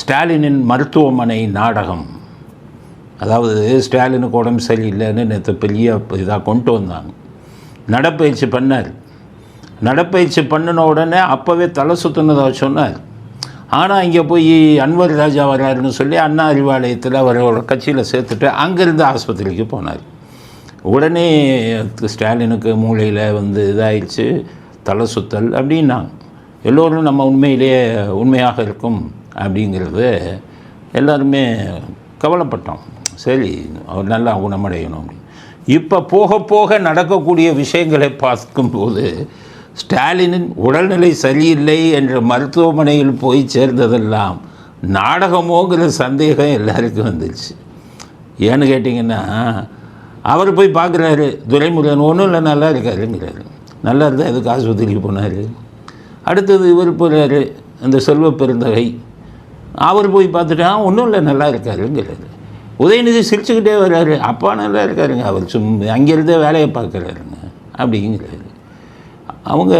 ஸ்டாலினின் மருத்துவமனை நாடகம். அதாவது ஸ்டாலினுக்கு உடம்பு சரியில்லைன்னு நேற்று பெரிய இதாக கொண்டு வந்தாங்க. நடப்பயிற்சி பண்ணார். நடப்பயிற்சி பண்ணின உடனே அப்போவே தலை சுற்றுனதாக சொன்னார். ஆனால் இங்கே போய் அன்வர் ராஜா வர்றாருன்னு சொல்லி அண்ணா அறிவாலயத்தில் அவரோட கட்சியில் சேர்த்துட்டு அங்கேருந்து ஆஸ்பத்திரிக்கு போனார். உடனே ஸ்டாலினுக்கு மூளையில் வந்து இதாயிடுச்சு தலை சுத்தல் அப்படின்னாங்க. எல்லோரும் நம்ம உண்மையிலேயே உண்மையாக இருக்கும். அப்படிங்கிறது எல்லாருமே கவலைப்பட்டோம். சரி அவர் நல்லா குணமடையணும் அப்படின்னு. இப்போ போக போக நடக்கக்கூடிய விஷயங்களை பார்க்கும்போது ஸ்டாலினின் உடல்நிலை சரியில்லை என்ற மருத்துவமனையில் போய் சேர்ந்ததெல்லாம் நாடகமோங்கிற சந்தேகம் எல்லாருக்கும் வந்துச்சு ஏன்னு கேட்டிங்கன்னா அவர் போய் பார்க்குறாரு துரைமுருகன் ஒன்றும் இல்லை நல்லா இருக்காருங்கிறாரு. நல்லா இருந்தால் எதுக்கு ஆஸ்பத்திரிக்கு போனார்? அடுத்தது இவர் போகிறாரு அந்த செல்வ பெருந்தகை. அவர் போய் பார்த்துட்டா ஒன்றும் இல்லை நல்லா இருக்காருங்கிறது உதயநிதி சிரிச்சுக்கிட்டே வர்றாரு. அப்பா நல்லா இருக்காருங்க. அவர் சும் அங்கேருந்தே வேலையை பார்க்குறாருங்க. அப்படிங்கிறாரு அவங்க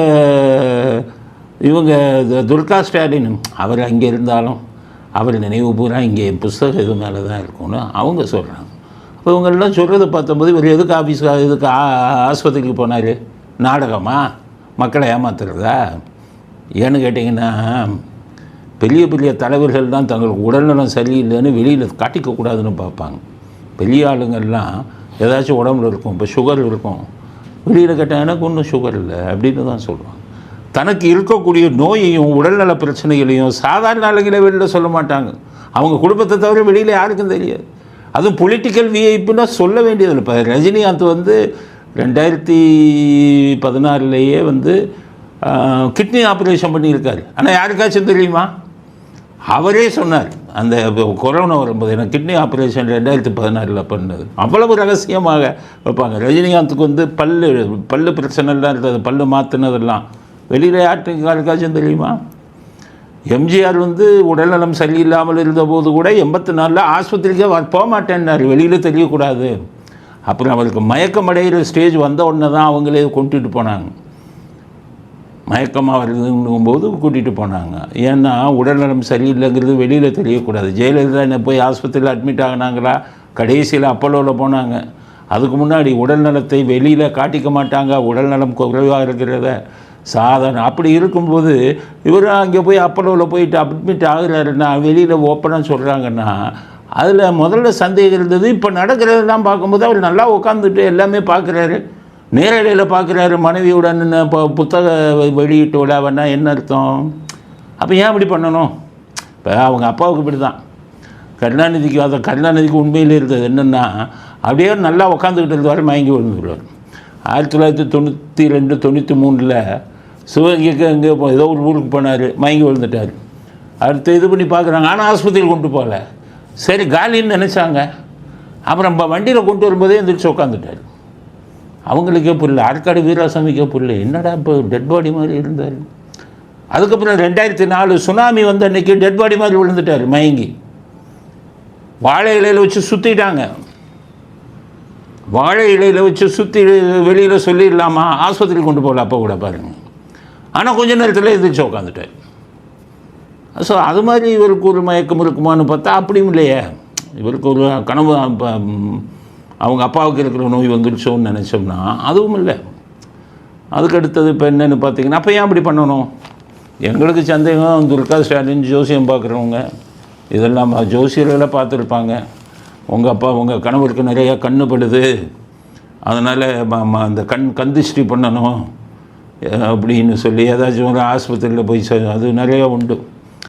இவங்க துர்கா ஸ்டாலின் அவர் அங்கே இருந்தாலும் அவர் நினைவு பூரா இங்கே புஸ்தகம் இது மேலே தான் இருக்கும்னு அவங்க சொல்கிறாங்க அப்போ இவங்கெல்லாம் சொல்கிறத பார்த்தபோது இவர் எதுக்கு ஆஃபீஸ்க்கு எதுக்கு ஆ- ஆஸ்பத்திரிக்கு போனார்? நாடகமா? மக்களை ஏமாத்துறதா? ஏன்னு கேட்டிங்கன்னா பெரிய பெரிய தலைவர்கள் தான் தங்களுக்கு உடல்நலம் சரியில்லைன்னு வெளியில் காட்டிக்கக்கூடாதுன்னு பார்ப்பாங்க. பெரிய ஆளுங்கள்லாம் ஏதாச்சும் உடம்புல இருக்கும் இப்போ சுகர் இருக்கும். வெளியில் கேட்டால் எனக்கு ஒன்றும் சுகர் இல்லை அப்படின்னு தான் சொல்லுவாங்க. தனக்கு இருக்கக்கூடிய நோயையும் உடல்நல பிரச்சனைகளையும் சாதாரண ஆளுங்களை வெளியில் சொல்ல மாட்டாங்க. அவங்க குடும்பத்தை தவிர வெளியில் யாருக்கும் தெரியாது. அதுவும் பொலிட்டிக்கல் விஐப்புன்னா சொல்ல வேண்டியதில்லை இப்போ ரஜினிகாந்த் வந்து ரெண்டாயிரத்தி பதினாறுலேயே வந்து கிட்னி ஆப்ரேஷன் பண்ணியிருக்காரு. ஆனால் யாருக்காச்சும் தெரியுமா? அவரே சொன்னார் அந்த கொரோனா வரும்போது எனக்கு கிட்னி ஆப்ரேஷன் ரெண்டாயிரத்தி பதினாறில் பண்ணது. அவ்வளவு ரகசியமாக வைப்பாங்க. ரஜினிகாந்துக்கு வந்து பல்லு பல்லு பிரச்சனைலாம் இருந்தது பல்லு மாற்றினதெல்லாம் வெளியில் யார்ட்டுக்கு யாருக்காச்சும் தெரியுமா? எம்ஜிஆர் வந்து உடல்நலம் சரியில்லாமல் இருந்தபோது கூட எண்பத்தி நாலில் ஆஸ்பத்திரிக்கே வர போக மாட்டேன்னாரு. வெளியில் தெரியக்கூடாது. அப்புறம் அவருக்கு மயக்கம் அடைகிற ஸ்டேஜ் வந்த உடனே தான் அவங்களே கொண்டுட்டு போனாங்க. மயக்கமாக வருதுங்கும்போது கூட்டிகிட்டு போனாங்க. ஏன்னா உடல்நலம் சரியில்லைங்கிறது வெளியில் தெரியக்கூடாது. ஜெயலலிதா என்ன போய் ஆஸ்பத்திரியில் அட்மிட் ஆகினாங்களா? கடைசியில் அப்பல்லோவில் போனாங்க. அதுக்கு முன்னாடி உடல்நலத்தை வெளியில் காட்டிக்க மாட்டாங்க. உடல்நலம் குறைவாக இருக்கிறத சாதாரண அப்படி இருக்கும்போது இவர் அங்கே போய் அப்பல்லோவில் போயிட்டு அட்மிட் ஆகுறாருன்னா வெளியில் ஓப்பனாக சொல்கிறாங்கன்னா அதில் முதல்ல சந்தேகம் இருந்தது. இப்போ நடக்கிறதெல்லாம் பார்க்கும்போது அவர் நல்லா உட்காந்துட்டு எல்லாமே பார்க்குறாரு. நேரடியில் பார்க்குறாரு மனைவியுடன் இப்போ புத்தக வெளியீட்டு விழாவன்னா என்ன அர்த்தம்? அப்போ ஏன் இப்படி பண்ணணும்? இப்போ அவங்க அப்பாவுக்கு இப்படி தான் கருணாநிதிக்கு அதை கருணாநிதிக்கு உண்மையில் இருந்தது என்னென்னா அப்படியே நல்லா உட்காந்துக்கிட்டு இருந்தவாறு மயங்கி விழுந்துருவார். ஆயிரத்தி தொள்ளாயிரத்தி தொண்ணூற்றி ரெண்டு தொண்ணூற்றி மூணில் சிவகங்கைக்கு அங்கே ஏதோ ஒரு ஊருக்கு போனார் மயங்கி விழுந்துட்டார். அடுத்து இது பண்ணி பார்க்குறாங்க ஆனால் ஆஸ்பத்திரியில் கொண்டு போகல. சரி காலின்னு நினச்சாங்க. அப்புறம் வண்டியில் கொண்டு வரும்போதே எந்திரிச்சு உட்காந்துட்டார் அவங்களுக்கே புரியல ஆற்காடு வீராசாமிக்கே புரியல. என்னடா இப்போ டெட் பாடி மாதிரி இருந்தார்? அதுக்கப்புறம் ரெண்டாயிரத்தி நாலு சுனாமி வந்த அன்னைக்கு டெட் பாடி மாதிரி விழுந்துட்டார் மயங்கி. வாழை இலையில் வச்சு சுற்றிட்டாங்க வாழை இலையில் வச்சு சுற்றி வெளியில் சொல்லிடலாமா? ஆஸ்பத்திரி கொண்டு போகல அப்போ கூட பாருங்கள் ஆனால் கொஞ்ச நேரத்தில் எழுந்திரிச்சு உட்காந்துட்டார் ஸோ அது மாதிரி இவருக்கு ஒரு மயக்கம் இருக்குமான்னு பார்த்தா அப்படியும் இல்லையே. இவருக்கு ஒரு கனவு அவங்க அப்பாவுக்கு இருக்கிற நோய் வந்துடுச்சோன்னு நினச்சோம்னா அதுவும் இல்லை. அதுக்கு அடுத்தது இப்போ என்னென்னு பார்த்தீங்கன்னா அப்போ ஏன் அப்படி பண்ணணும்? எங்களுக்கு சந்தேகம் துர்கா ஸ்டாலின் ஜோசியம் பார்க்குறவங்க இதெல்லாம் ஜோசியர்களை பார்த்துருப்பாங்க. உங்கள் அப்பா உங்கள் கணவருக்கு நிறையா கண்ணு படுது. அதனால் அந்த கண் கந்திஷ்டி பண்ணணும். அப்படின்னு சொல்லி ஏதாச்சும் ஒரு ஆஸ்பத்திரியில் போய் அது நிறையா உண்டு.